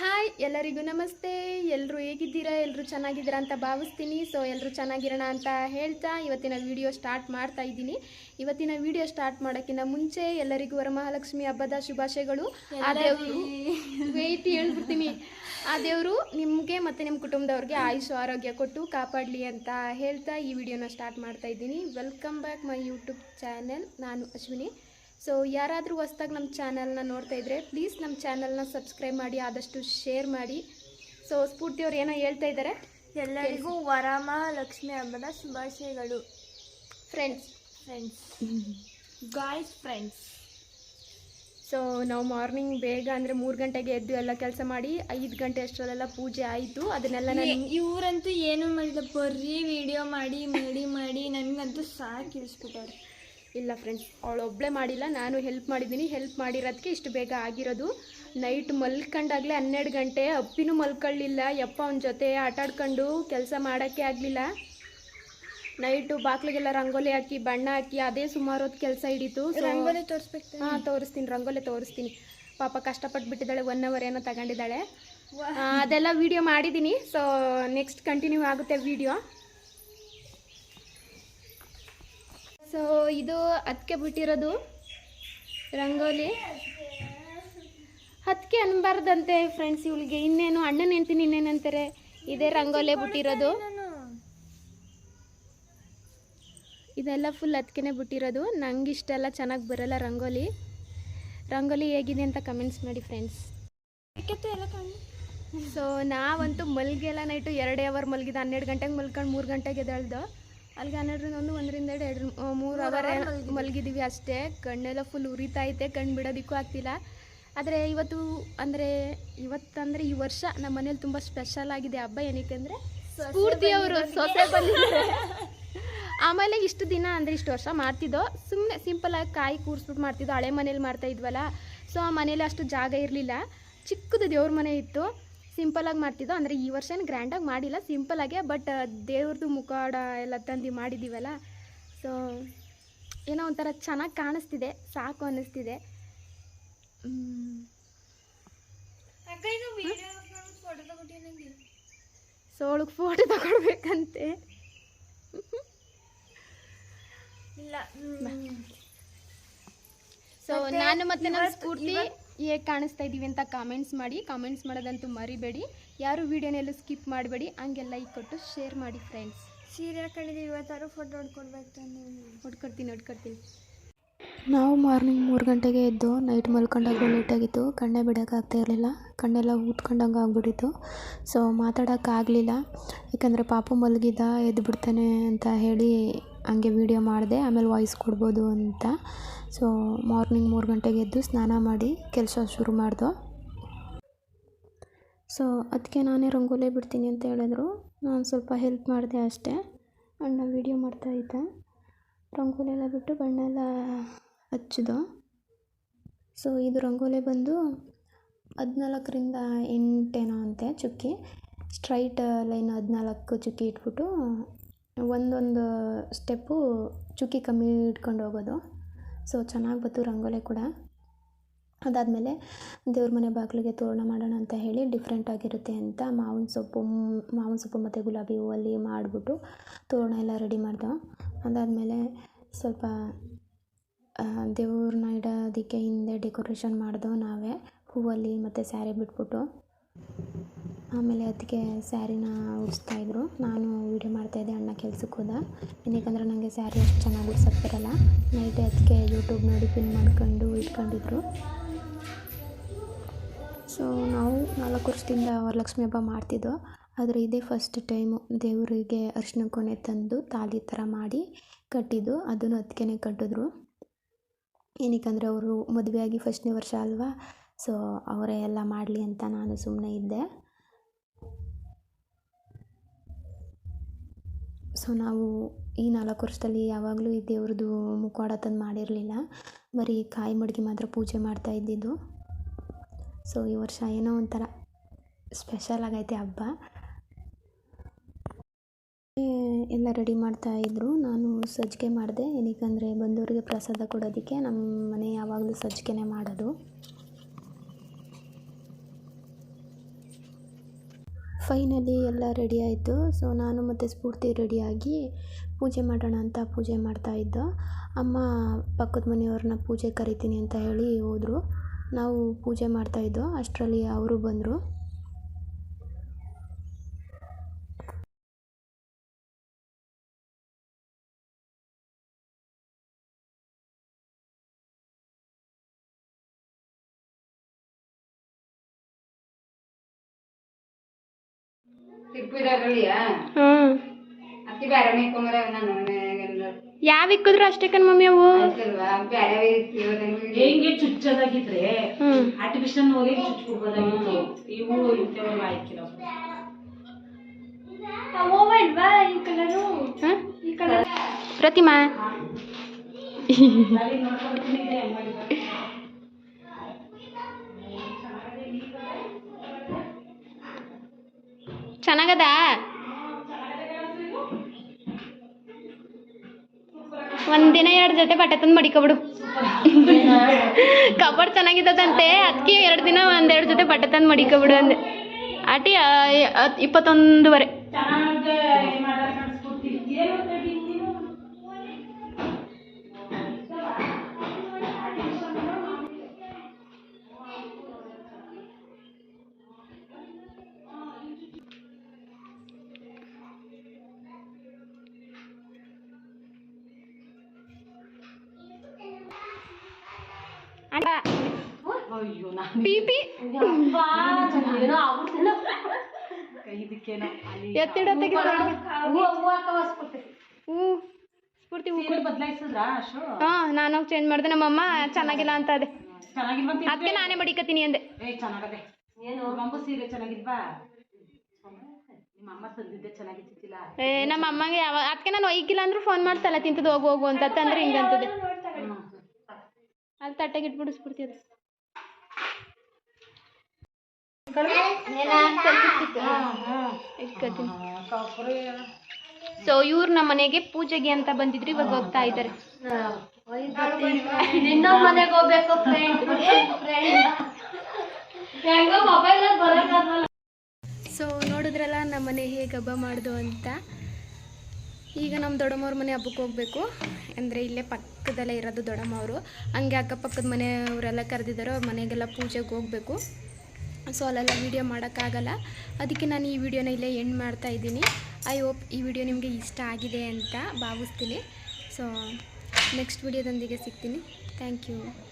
Hi ಎಲ್ಲರಿಗೂ ನಮಸ್ತೆ. ಎಲ್ಲರೂ ಹೇಗಿದ್ದೀರಾ? ಎಲ್ಲರೂ ಚೆನ್ನಾಗಿದ್ದೀರಾ ಅಂತ ಭಾವಿಸ್ತೀನಿ. ಸೊ ಎಲ್ಲರೂ ಚೆನ್ನಾಗಿರೋಣ ಅಂತ ಹೇಳ್ತಾ ಇವತ್ತಿನ ವಿಡಿಯೋ ಸ್ಟಾರ್ಟ್ ಮಾಡ್ತಾ ಇದ್ದೀನಿ. ಇವತ್ತಿನ ವಿಡಿಯೋ ಸ್ಟಾರ್ಟ್ ಮಾಡೋಕ್ಕಿಂತ ಮುಂಚೆ ಎಲ್ಲರಿಗೂ ವರಮಹಾಲಕ್ಷ್ಮಿ ಹಬ್ಬದ ಶುಭಾಶಯಗಳು. ಆ ದೇವರು ವೇಟ್ ಹೇಳ್ಬಿಡ್ತೀನಿ. ಆ ದೇವರು ನಿಮಗೆ ಮತ್ತು ನಿಮ್ಮ ಕುಟುಂಬದವ್ರಿಗೆ ಆಯುಷು ಆರೋಗ್ಯ ಕೊಟ್ಟು ಕಾಪಾಡಲಿ ಅಂತ ಹೇಳ್ತಾ ಈ ವಿಡಿಯೋನ ಸ್ಟಾರ್ಟ್ ಮಾಡ್ತಾ ಇದ್ದೀನಿ. Welcome back my YouTube channel ನಾನು ಅಶ್ವಿನಿ. ಸೊ ಯಾರಾದರೂ ಹೊಸ್ದಾಗಿ ನಮ್ಮ ಚಾನಲ್ನ ನೋಡ್ತಾ ಇದ್ರೆ ಪ್ಲೀಸ್ ನಮ್ಮ ಚಾನಲ್ನ ಸಬ್ಸ್ಕ್ರೈಬ್ ಮಾಡಿ ಆದಷ್ಟು ಶೇರ್ ಮಾಡಿ. ಸೊ ಸ್ಫೂರ್ತಿಯವ್ರು ಏನೋ ಹೇಳ್ತಾ ಇದ್ದಾರೆ ಎಲ್ಲರಿಗೂ ವರಮಹಾಲಕ್ಷ್ಮಿ ಹಬ್ಬದ ಶುಭಾಶಯಗಳು. Friends friends guys friends so ನಾವು ಮಾರ್ನಿಂಗ್ ಬೇಗ ಅಂದರೆ ಮೂರು ಗಂಟೆಗೆ ಎದ್ದು ಎಲ್ಲ ಕೆಲಸ ಮಾಡಿ ಐದು ಗಂಟೆ ಅಷ್ಟರಲ್ಲೆಲ್ಲ ಪೂಜೆ ಆಯಿತು. ಅದನ್ನೆಲ್ಲ ನಾನು ಇವರಂತೂ ಏನೂ ಮಾಡಿಲ್ಲ. ಬರ್ರಿ ವಿಡಿಯೋ ಮಾಡಿ ಮಾಡಿ ಮಾಡಿ. ನನಗಂತೂ ಸಾಕು ಇಳಿಸ್ಬಿಟ್ಟವ್ರೆ ಇಲ್ಲ ಫ್ರೆಂಡ್ಸ್ ಅವಳು ಒಬ್ಬಳೇ ಮಾಡಿಲ್ಲ ನಾನು ಹೆಲ್ಪ್ ಮಾಡಿದ್ದೀನಿ. ಹೆಲ್ಪ್ ಮಾಡಿರೋದಕ್ಕೆ ಇಷ್ಟು ಬೇಗ ಆಗಿರೋದು. ನೈಟ್ ಮಲ್ಕೊಂಡಾಗಲೇ ಹನ್ನೆರಡು ಗಂಟೆ ಅಪ್ಪಿನೂ ಮಲ್ಕೊಳ್ಳಿಲ್ಲ ಯಪ್ಪ ಅವನ ಜೊತೆ ಆಟಾಡ್ಕೊಂಡು ಕೆಲಸ ಮಾಡೋಕ್ಕೆ ಆಗಲಿಲ್ಲ. ನೈಟು ಬಾಕ್ಲಿಗೆಲ್ಲ ರಂಗೋಲಿ ಹಾಕಿ ಬಣ್ಣ ಹಾಕಿ ಅದೇ ಸುಮಾರು ಹೊತ್ತು ಕೆಲಸ ಹಿಡೀತು. ರಂಗೋಲಿ ತೋರಿಸ್ಬೇಕು ಹಾಂ ತೋರಿಸ್ತೀನಿ ರಂಗೋಲಿ ತೋರಿಸ್ತೀನಿ. ಪಾಪ ಕಷ್ಟಪಟ್ಟು ಬಿಟ್ಟಿದ್ದಾಳೆ ಒನ್ ಅವರ್ ಏನೋ ತಗೊಂಡಿದ್ದಾಳೆ. ಅದೆಲ್ಲ ವಿಡಿಯೋ ಮಾಡಿದ್ದೀನಿ. ಸೊ ನೆಕ್ಸ್ಟ್ ಕಂಟಿನ್ಯೂ ಆಗುತ್ತೆ ವಿಡಿಯೋ ಸೊ ಇದು ಅದಕ್ಕೆ ಬಿಟ್ಟಿರೋದು ರಂಗೋಲಿ. ಹತ್ತಿಗೆ ಅನ್ಬಾರ್ದಂತೆ ಫ್ರೆಂಡ್ಸ್ ಇವಳಿಗೆ. ಇನ್ನೇನು ಅಣ್ಣನ ಹೆಂಡ್ತೀನಿ ಇನ್ನೇನಂತಾರೆ ಇದೇ ರಂಗೋಲೆ ಬಿಟ್ಟಿರೋದು. ಇದೆಲ್ಲ ಫುಲ್ ಅದಕ್ಕೆ ಬಿಟ್ಟಿರೋದು. ನಂಗೆ ಇಷ್ಟೆಲ್ಲ ಚೆನ್ನಾಗಿ ಬರಲ್ಲ ರಂಗೋಲಿ. ರಂಗೋಲಿ ಹೇಗಿದೆ ಅಂತ ಕಮೆಂಟ್ಸ್ ಮಾಡಿ ಫ್ರೆಂಡ್ಸ್ ಸೊ ನಾವಂತೂ ಮಲ್ಗೆಲ್ಲ ನೈಟು ಎರಡೇ ಅವರ್ ಮಲಗಿದ ಹನ್ನೆರಡು ಗಂಟೆಗೆ ಮಲ್ಕೊಂಡು ಮೂರು ಗಂಟೆಗೆ ಎದ್ದೇಳ್ದು. ಅಲ್ಲಿಗೆ ಹನ್ನೆರಡರಿಂದ ಒಂದು, ಒಂದರಿಂದ ಎರಡು ಎರಡು ಮೂರು ಅವರ್ ಮಲಗಿದ್ದೀವಿ ಅಷ್ಟೇ. ಕಣ್ಣೆಲ್ಲ ಫುಲ್ ಉರಿತಾ ಐತೆ, ಕಣ್ಣು ಬಿಡೋದಕ್ಕೂ ಆಗ್ತಿಲ್ಲ. ಆದರೆ ಇವತ್ತು ಅಂದರೆ ಇವತ್ತಂದರೆ ಈ ವರ್ಷ ನಮ್ಮ ಮನೇಲಿ ತುಂಬ ಸ್ಪೆಷಲ್ ಆಗಿದೆ ಹಬ್ಬ ಏನಕ್ಕೆ ಅಂದರೆ ಸ್ಫೂರ್ತಿಯವರು ಸೊಸೆ ಬಂದಿದ್ದಾರೆ. ಆಮೇಲೆ ಇಷ್ಟು ದಿನ ಅಂದರೆ ಇಷ್ಟು ವರ್ಷ ಮಾಡ್ತಿದ್ದೋ ಸುಮ್ಮನೆ ಸಿಂಪಲಾಗಿ ಕಾಯಿ ಕೂರಿಸ್ಬಿಟ್ಟು ಮಾಡ್ತಿದ್ದೋ, ಹಳೆ ಮನೇಲಿ ಮಾಡ್ತಾ ಇದ್ವಲ್ಲ ಸೊ ಆ ಮನೇಲಿ ಅಷ್ಟು ಜಾಗ ಇರಲಿಲ್ಲ. ಚಿಕ್ಕದು ದೇವ್ರ ಮನೆ ಇತ್ತು. ಸಿಂಪಲಾಗಿ ಮಾಡ್ತಿದ್ದೋ ಅಂದರೆ ಈ ವರ್ಷ ಏನು ಗ್ರ್ಯಾಂಡಾಗಿ ಮಾಡಿಲ್ಲ ಸಿಂಪಲಾಗೆ ಬಟ್ ದೇವ್ರದ್ದು ಮುಖವಾಡ ಎಲ್ಲ ತಂದು ಮಾಡಿದ್ದೀವಲ್ಲ ಸೊ ಏನೋ ಒಂಥರ ಚೆನ್ನಾಗಿ ಕಾಣಿಸ್ತಿದೆ ಸಾಕು ಅನ್ನಿಸ್ತಿದೆ. ಸೋಳಕ್ಕೆ ಫೋಟೋ ತಗೊಳ್ಬೇಕಂತೆ. ಇಲ್ಲ ಸೊ ನಾನು ಮತ್ತೆ ನನ್ನ ಸ್ಫೂರ್ತಿ ಹೇಗೆ ಕಾಣಿಸ್ತಾ ಇದ್ದೀವಿ ಅಂತ ಕಾಮೆಂಟ್ಸ್ ಮಾಡಿ. ಕಾಮೆಂಟ್ಸ್ ಮಾಡೋದಂತೂ ಮರಿಬೇಡಿ. ಯಾರು ವೀಡಿಯೋನೆಲ್ಲೂ ಸ್ಕಿಪ್ ಮಾಡಬೇಡಿ. ಹಂಗೆ ಲೈಕ್ ಕೊಟ್ಟು ಶೇರ್ ಮಾಡಿ ಫ್ರೆಂಡ್ಸ್ ಸೀರೆ ಕಂಡಿದ್ದೀವಿ ಇವತ್ತಾರು ಫೋಟೋ ಹೊಡ್ಕೊಡ್ಬೇಕು ನೋಡ್ಕೊಡ್ತೀನಿ ಹೊಡ್ಕೊಡ್ತೀನಿ ಹೊಡ್ಕೊಡ್ತೀನಿ. ನಾವು ಮಾರ್ನಿಂಗ್ ಮೂರು ಗಂಟೆಗೆ ಎದ್ದು ನೈಟ್ ಮಲ್ಕೊಂಡಾಗ ಲೇಟಾಗಿತ್ತು ಕಣ್ಣೇ ಬಿಡೋಕ್ಕಾಗ್ತಾ ಇರಲಿಲ್ಲ. ಕಣ್ಣೆಲ್ಲ ಊದ್ಕೊಂಡಂಗೆ ಆಗ್ಬಿಟ್ಟಿತ್ತು. ಸೊ ಮಾತಾಡೋಕ್ಕಾಗಲಿಲ್ಲ ಯಾಕಂದರೆ ಪಾಪು ಮಲಗಿದ ಎದ್ದು ಬಿಡ್ತಾನೆ ಅಂತ ಹೇಳಿ ಹಂಗೆ ವೀಡಿಯೋ ಮಾಡಿದೆ, ಆಮೇಲೆ ವಾಯ್ಸ್ ಕೊಡ್ಬೋದು ಅಂತ. ಸೊ ಮಾರ್ನಿಂಗ್ ಮೂರು ಗಂಟೆಗೆ ಎದ್ದು ಸ್ನಾನ ಮಾಡಿ ಕೆಲಸ ಶುರು ಮಾಡ್ದೋ. ಸೊ ಅದಕ್ಕೆ ನಾನೇ ರಂಗೋಲಿ ಬಿಡ್ತೀನಿ ಅಂತ ಹೇಳಿದ್ರು. ನಾನು ಸ್ವಲ್ಪ ಹೆಲ್ಪ್ ಮಾಡಿದೆ ಅಷ್ಟೇ. ಅಣ್ಣ ವೀಡಿಯೋ ಮಾಡ್ತಾಯಿದ್ದೆ ರಂಗೋಲಿ ಎಲ್ಲ ಬಿಟ್ಟು ಬಣ್ಣ ಎಲ್ಲ ಹಚ್ಚಿದೋ ಸೊ ಇದು ರಂಗೋಲಿ ಬಂದು ಹದಿನಾಲ್ಕರಿಂದ ಎಂಟೇನೋ ಅಂತೆ ಚುಕ್ಕಿ. ಸ್ಟ್ರೈಟ್ ಲೈನ್ ಹದಿನಾಲ್ಕು ಚುಕ್ಕಿ ಇಟ್ಬಿಟ್ಟು ಒಂದೊಂದು ಸ್ಟೆಪ್ಪು ಚುಕ್ಕಿ ಕಮ್ಮಿ ಇಟ್ಕೊಂಡು ಹೋಗೋದು. ಸೊ ಚೆನ್ನಾಗಿ ಬಂತು ರಂಗೋಲಿ ಕೂಡ. ಅದಾದಮೇಲೆ ದೇವ್ರ ಮನೆ ಬಾಗಿಲಿಗೆ ತೋರಣ ಮಾಡೋಣ ಅಂತ ಹೇಳಿ ಡಿಫ್ರೆಂಟ್ ಆಗಿರುತ್ತೆ ಅಂತ ಮಾವಿನ ಸೊಪ್ಪು ಮಾವಿನ ಸೊಪ್ಪು ಮತ್ತು ಗುಲಾಬಿ ಹೂವಲ್ಲಿ ಮಾಡಿಬಿಟ್ಟು ತೋರಣ ಎಲ್ಲ ರೆಡಿ ಮಾಡ್ದೋ ಅದಾದಮೇಲೆ ಸ್ವಲ್ಪ ದೇವ್ರನ್ನ ಇಡೋದಕ್ಕೆ ಹಿಂದೆ ಡೆಕೋರೇಷನ್ ಮಾಡ್ದೋ ನಾವೇ. ಹೂವಲ್ಲಿ ಮತ್ತು ಸ್ಯಾರಿ ಬಿಟ್ಬಿಟ್ಟು. ಆಮೇಲೆ ಅದಕ್ಕೆ ಸ್ಯಾರಿನ ಉಡಿಸ್ತಾಯಿದ್ರು ನಾನು ವೀಡಿಯೋ ಮಾಡ್ತಾಯಿದ್ದೆ ಅಣ್ಣ ಕೆಲ್ಸಕ್ಕೆ ಹೋದ. ಏನಕ್ಕಂದ್ರೆ ನನಗೆ ಸ್ಯಾರಿ ಅಷ್ಟು ಚೆನ್ನಾಗಿ ಉಡ್ಸೋಕ್ಕೆ ಬರಲ್ಲ ನೈಟ್ ಅದಕ್ಕೆ ಯೂಟ್ಯೂಬ್ ನೋಡಿ ಪಿನ್ ಮಾಡ್ಕೊಂಡು ಇಟ್ಕೊಂಡಿದ್ರು. ಸೊ ನಾವು ನಾಲ್ಕು ವರ್ಷದಿಂದ ವರಲಕ್ಷ್ಮಿ ಹಬ್ಬ ಮಾಡ್ತಿದ್ದೋ ಆದರೆ ಇದೇ ಫಸ್ಟ್ ಟೈಮು ದೇವರಿಗೆ ಅರಿಶಿನ ಕೊನೆ ತಂದು ತಾಲಿ ಥರ ಮಾಡಿ ಕಟ್ಟಿದ್ದು. ಅದನ್ನು ಅದಕ್ಕೇ ಕಟ್ಟಿದ್ರು. ಏನಕ್ಕಂದರೆ ಅವರು ಮದುವೆಯಾಗಿ ಫಸ್ಟ್ನೇ ವರ್ಷ ಅಲ್ವಾ? ಸೊ ಅವರೇ ಎಲ್ಲ ಮಾಡಲಿ ಅಂತ ನಾನು ಸುಮ್ಮನೆ ಇದ್ದೆ. ಸೊ ನಾವು ಈ ನಾಲ್ಕು ವರ್ಷದಲ್ಲಿ ಯಾವಾಗಲೂ ಈ ದೇವ್ರದ್ದು ಮುಖವಾಡ ತಂದು ಮಾಡಿರಲಿಲ್ಲ. ಬರೀ ಕಾಯಿ ಮಡ್ಗಿ ಮಾತ್ರ ಪೂಜೆ ಮಾಡ್ತಾ ಇದ್ದಿದ್ದು. ಸೊ ಈ ವರ್ಷ ಏನೋ ಒಂಥರ ಸ್ಪೆಷಲ್ ಆಗೈತೆ ಹಬ್ಬ. ಎಲ್ಲ ರೆಡಿ ಮಾಡ್ತಾ ಇದ್ದರು ನಾನು ಸಜ್ಜಿಗೆ ಮಾಡಿದೆ. ಏನಕ್ಕಂದರೆ ಬಂದವರಿಗೆ ಪ್ರಸಾದ ಕೊಡೋದಕ್ಕೆ. ನಮ್ಮ ಮನೆ ಯಾವಾಗಲೂ ಸಜ್ಜಿಗೆನೇ ಮಾಡೋದು. ಫೈನಲಿ ಎಲ್ಲ ರೆಡಿ ಆಯಿತು. ಸೊ ನಾನು ಮತ್ತು ಸ್ಫೂರ್ತಿ ರೆಡಿಯಾಗಿ ಪೂಜೆ ಮಾಡೋಣ ಅಂತ ಪೂಜೆ ಮಾಡ್ತಾ ಇದ್ದೋ. ಅಮ್ಮ ಪಕ್ಕದ ಮನೆಯವ್ರನ್ನ ಪೂಜೆ ಕರಿತೀನಿ ಅಂತ ಹೇಳಿ ಹೋದರು. ನಾವು ಪೂಜೆ ಮಾಡ್ತಾಯಿದ್ದೋ ಅಷ್ಟರಲ್ಲಿ ಅವರು ಬಂದರು. ಯಾವ ಇಕ್ಕಿದ್ರು ಅಷ್ಟೇ ಕಣ್ ಮಮ್ಮಿ ಅವು? ಹೆಂಗೆ ಚುಚ್ಚದಾಗಿದ್ರೆ ಆರ್ಟಿಫಿಷಿಯಲ್ ಇವು ಇಂಥವೆಲ್ಲ ಹಾಕಿರೋ. ಹೋಗ್ಬೇಡ್ವಾ ಈ ಕಲರು? ಈ ಕಲರ್. ಪ್ರತಿಮಾ. ಚೆನ್ನಾಗದ? ಒಂದಿನ ಎರಡು ಜೊತೆ ಬಟ್ಟೆ ತಂದು ಮಡಿಕೊಬಿಡು. ಕಬಡ್ ಚೆನ್ನಾಗಿದ್ದದಂತೆ ಅದಕ್ಕೆ ಎರಡು ದಿನ ಒಂದೆರಡು ಜೊತೆ ಬಟ್ಟೆ ತಂದು ಮಡಿಕೊಬಿಡು ಅಂದೆ. ಆಟಿ ಇಪ್ಪತ್ತೊಂದುವರೆ. ಅಯ್ಯೋ ನಾನು ಇದಕ್ಕೇನೋ ಸ್ಫೂರ್ತಿ. ಹೂ ಬದಲಾಯಿಸಿದ್ರಾ ಹಾ ಚೇಂಜ್ ಮಾಡಿದೆ. ನಮ್ಮಮ್ಮ ಚೆನ್ನಾಗಿಲ್ಲ ಅಂತ ಅದೇ. ಅದಕ್ಕೆ ನಾನೇ ಮಡಿಕತ್ತೀನಿ ಅಂದೆ. ಏ ಚೆನ್ನಾಗದೆ. ಏನು? ಮಂಬು ಸೀರೆ ಚೆನ್ನಾಗಿಲ್ವಾ ನಿಮ್ಮ ಏ ಅಮ್ಮಂಗೆ ಯಾವ ಅದಕ್ಕೆ ನಾನು ಒಯ್ಕಿಲ್ಲ ಅಂದ್ರೂ ಫೋನ್ ಮಾಡ್ತಲ್ಲ ತಿಂತದ ಹೋಗು ಹೋಗು ಅಂತ. ಅಂದ್ರೆ ಹಿಂಗಂತದೆ. ತಟ್ಟೆಗೆ ಇಟ್ಬಿಡು ಸ್ಫೂರ್ತಿ ಅದು ಇಟ್ಕೊತೀನಿ ಸೊ ಇವ್ರು ನಮ್ಮ ಮನೆಗೆ ಪೂಜೆಗೆ ಅಂತ ಬಂದಿದ್ರು ಇವಾಗ ಹೋಗ್ತಾ ಇದ್ದಾರೆ ಇನ್ನೊಂದ್ ಮನೆಗೆ ಹೋಗ್ಬೇಕು ಫ್ರೆಂಡ್ ಹೆಂಗೋ ಮೊಬೈಲ್ ಬರಕ್ಕಾಗಲ್ಲ ಸೊ ನೋಡಿದ್ರಲ್ಲ ನಮ್ಮ ಮನೆ ಹೇಗೆ ಹಬ್ಬ ಮಾಡ್ದು ಅಂತ. ಈಗ ನಮ್ಮ ದೊಡ್ಡಮ್ಮವ್ರ ಮನೆ ಹಬ್ಬಕ್ಕೆ ಹೋಗಬೇಕು. ಅಂದರೆ ಇಲ್ಲೇ ಪಕ್ಕದಲ್ಲೇ ಇರೋದು ದೊಡ್ಡಮ್ಮವರು. ಹಂಗೆ ಅಕ್ಕಪಕ್ಕದ ಮನೆಯವರೆಲ್ಲ ಕರೆದಿದ್ದಾರೆ ಅವ್ರ ಮನೆಗೆಲ್ಲ ಪೂಜೆಗೆ ಹೋಗಬೇಕು. ಸೊ ಅಲ್ಲೆಲ್ಲ ವೀಡಿಯೋ ಮಾಡೋಕ್ಕಾಗಲ್ಲ. ಅದಕ್ಕೆ ನಾನು ಈ ವಿಡಿಯೋನ ಇಲ್ಲೇ ಎಂಡ್ ಮಾಡ್ತಾ ಇದ್ದೀನಿ. ಐ ಹೋಪ್ ಈ ವಿಡಿಯೋ ನಿಮಗೆ ಇಷ್ಟ ಆಗಿದೆ ಅಂತ ಭಾವಿಸ್ತೀನಿ. ಸೊ ನೆಕ್ಸ್ಟ್ ವಿಡಿಯೋದೊಂದಿಗೆ ಸಿಗ್ತೀನಿ. Thank you